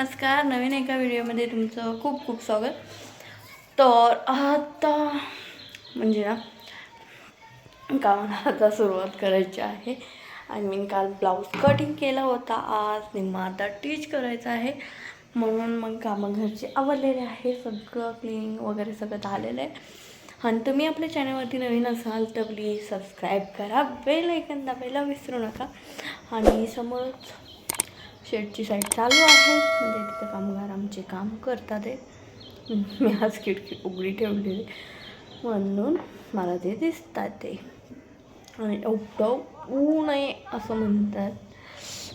नमस्कार नवीन एका व्हिडिओमध्ये तुमचं खूप खूप स्वागत. तर आता म्हणजे ना कामाला आता सुरुवात करायची आहे. आय मीन काल ब्लाऊज कटिंग केला होता आज निम्मा आता टीच करायचं आहे. म्हणून मग कामं घरचे आवडलेले आहे सगळं क्लिनिंग वगैरे सगळं झालेलं आहे. आणि तुम्ही आपल्या चॅनलवरती नवीन असाल तर प्लीज सबस्क्राईब करा बेल ऐकन दाबायला विसरू नका. आणि समोरच शेडची साईड चालू आहे. म्हणजे तिथं कामगार आमचे काम करतात आहे मी आज खिडकी उघडी ठेवलेली म्हणून मला ते दिसतात ते. आणि एवढं ऊन आहे असं म्हणतात.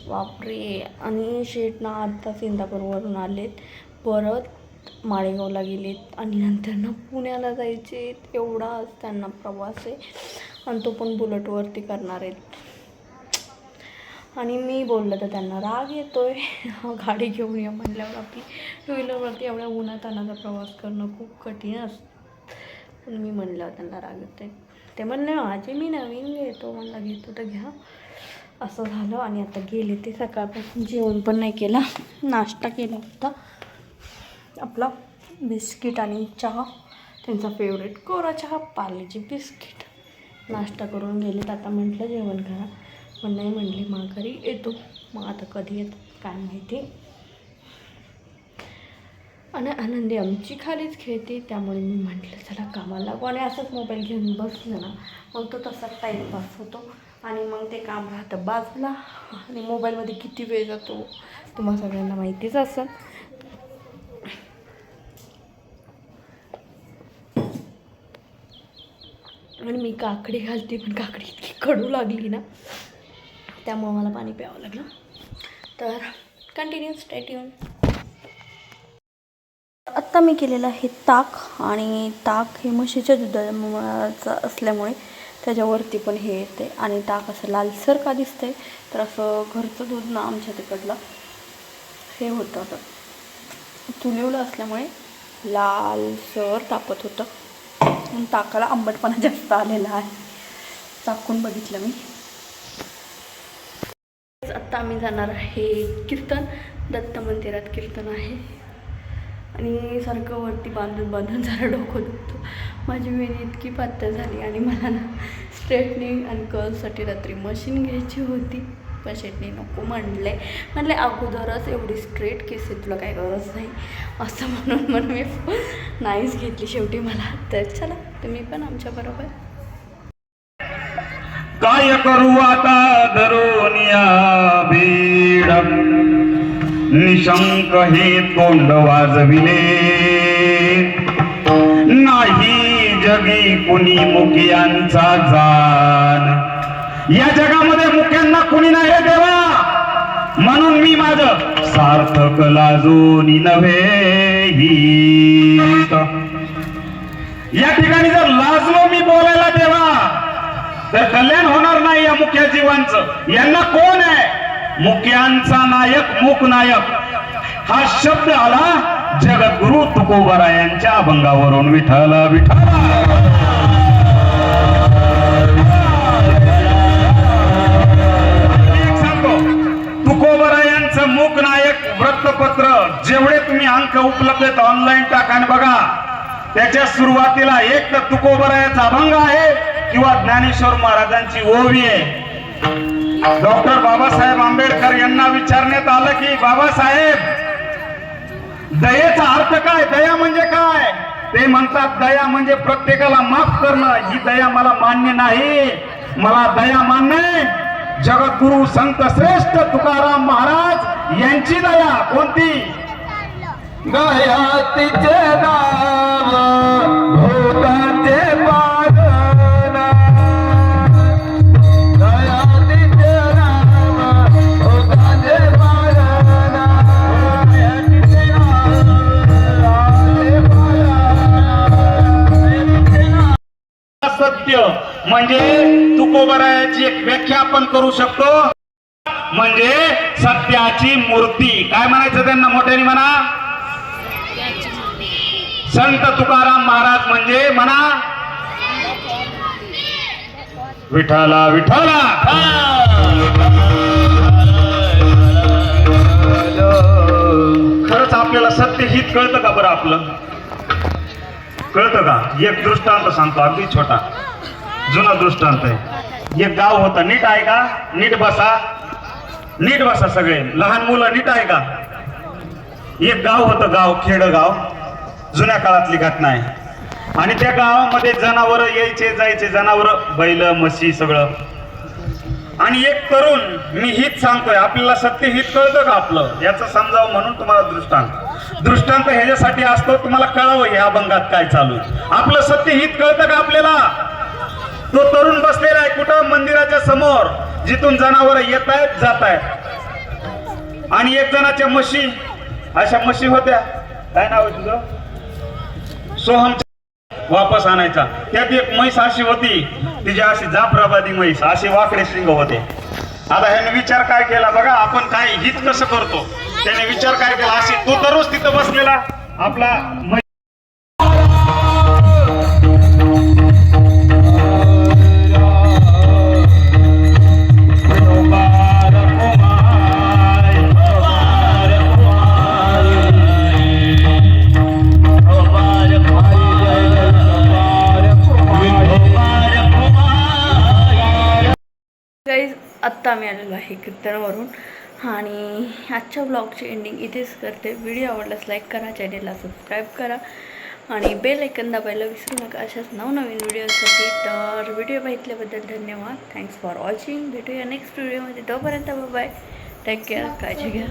बापरे. आणि शेट ना आत्ताच इंदापूरवरून आलेत. परत माळेगावला गेलेत. आणि नंतर ना पुण्याला जायचे एवढा आज त्यांना प्रवास आहे. आणि तो पण बुलेटवरती करणार आहेत. आणि मी बोललं तर त्यांना राग येतोय. गाडी घेऊन ये म्हणल्यावर आपली टू व्हीलरवरती एवढ्या उन्हात अनाचा प्रवास करणं खूप कठीण असतं पण मी म्हणल्यावर त्यांना राग येतोय. ते म्हणले माझी मी नवीन घेतो. म्हणलं घेतो तर घ्या. असं झालं आणि आता गेले ते सकाळपासून. जेवण पण नाही केला. नाश्ता केला होता. आपला बिस्किट आणि चहा. त्यांचा फेवरेट कोरा चहा पार्लेची बिस्किट. नाश्ता करून गेलेत. आता म्हटलं जेवण करा. पण नाही म्हणले माघारी येतो. मग आता कधी येत काय माहिती. आणि आनंदी आमची खालीच खेळते त्यामुळे मी म्हटलं चला कामाला लागू आणि असंच मोबाईल घेऊन बसलं ना मग तो तसाच टाईमपास होतो. आणि मग ते काम राहतं बाजूला आणि मोबाईलमध्ये किती वेळ जातो तुम्हाला सगळ्यांना माहितीच असेल. आणि मी काकडी घालते पण काकडी इतकी कडू लागली ना. त्यामुळं मला पाणी प्यावं लागलं. तर कंटिन्यू स्टेट येऊन आत्ता मी केलेलं आहे ताक आणि ताक हे म्हशीच्या दुधाचं असल्यामुळे त्याच्यावरती पण हे येते आणि ताक असं लालसर का दिसतंय? तर असं घरचं दूध ना आमच्या तिकडलं. हे होतं आता. चुलीवलं असल्यामुळे लालसर तापत होतं. ताकाला आंबटपणा जास्त आलेला आहे. चाकून बघितलं मी. आत्ता आम्ही जाणार आहे कीर्तन. दत्त मंदिरात कीर्तन आहे. आणि सारखं वरती बांधून बांधून जरा डोकं दुखतो. माझी वेणी इतकी पातळ झाली आणि मला ना स्ट्रेटनिंग आणि कर्लसाठी रात्री मशीन घ्यायची होती. पण शेटने नको म्हणले. म्हणले अगोदरच एवढी स्ट्रेट केस आहे तुला काही गरज नाही. असं म्हणून म्हणून मी नाहीच घेतली शेवटी मला. तर चला तुम्ही पण आमच्याबरोबर काय करू आता धरून या. निशंक हे तोंड वाजविले. नाही जगी कुणी मुखियांचा जाण. या जगामध्ये मुख्यांना कुणी नाही देवा. म्हणून मी माझ सार्थक लाजोनी नव्हे ही. या ठिकाणी जर लाजलो मी बोलायला देवा तर कल्याण होणार नाही या मुख्य जीवांचं. यांना कोण आहे? मुक्यांचा नायक मुक नायक. हा शब्द आला जगद्गुरु तुकोबरायांच्या अभंगावरून. विठ्ठल विठ्ठल. एक यांचं मूक नायक वृत्तपत्र जेवढे तुम्ही अंक उपलब्ध आहेत ऑनलाईन टाका बघा. त्याच्या सुरुवातीला एक तर तुकोबरायाचा अभंग आहे किंवा ज्ञानेश्वर महाराजांची ओवी आहे. डॉक्टर बाबासाहेब आंबेडकर यांना विचारण्यात आलं की बाबासाहेब दयेचा अर्थ काय? दया म्हणजे काय? ते म्हणतात दया म्हणजे प्रत्येकाला माफ करणं. ही दया मला मान्य नाही. मला दया मान्य जगद्गुरु संत श्रेष्ठ तुकाराम महाराज यांची दया कोणती? दया तिचे नाव भूताचे तुकोबरायाची एक व्याख्या आपण करू शकतो. म्हणजे सत्याची मूर्ती. काय म्हणायचं त्यांना? मोठ्याने म्हणा. संत तुकाराम महाराज म्हणजे म्हणा. विठाला विठाला खरंच आपल्याला सत्य हित कळतं का बरं आपलं? कळतं का? एक दृष्टांत सांगतो अगदी छोटा. जुना दृष्टांत आहे. एक गाव होतं नीट आहे का? नीट बसा. नीट बसा सगळे. लहान मुलं नीट आहे का? एक गाव होतं गाव खेडगाव. जुन्या काळातली घटना आहे. आणि त्या गावामध्ये जनावर यायचे जायचे जनावर बैल म्हशी सगळं. आणि एक तरुण मी हित सांगतोय आपल्याला सत्य हित कळतं का आपलं? याचं समजावं म्हणून तुम्हाला दृष्टांत. दृष्टांत ह्याच्यासाठी असतो तुम्हाला कळावं ह्या अभंगात काय चालू आहे. आपलं सत्य हित कळतं का आपल्याला? तो तरुण बसलेला आहे कुठं? मंदिराच्या समोर. जिथून जनावर येत आहेत जात आहेत. आणि एक जणाच्या म्हशी. अशा म्हशी होत्या. काय नाव आहे तुझं? सोहम वापस आणायचा. त्यात एक म्हैस अशी होती. तिची अशी जाफराबादी म्हैस असे वाकडे शिंग होते. आता ह्याने विचार काय केला? बघा आपण काय हित कसं करतो? त्याने विचार काय केला? अशी तो दररोज तिथं बसलेला आपला आत्ता आम्ही आलेलो आहे कीर्तनवरून. आणि आजच्या ब्लॉगची एंडिंग इथेच करते. व्हिडिओ आवडल्यास लाईक करा चॅनेलला सबस्क्राईब करा. आणि बेल ऐकन दाबायला विसरू नका. अशाच नवनवीन व्हिडिओसाठी तर व्हिडिओ बघितल्याबद्दल धन्यवाद. थँक्स फॉर वॉचिंग भेटूया नेक्स्ट व्हिडिओमध्ये तोपर्यंत बाय टेक केअर काळजी घ्या.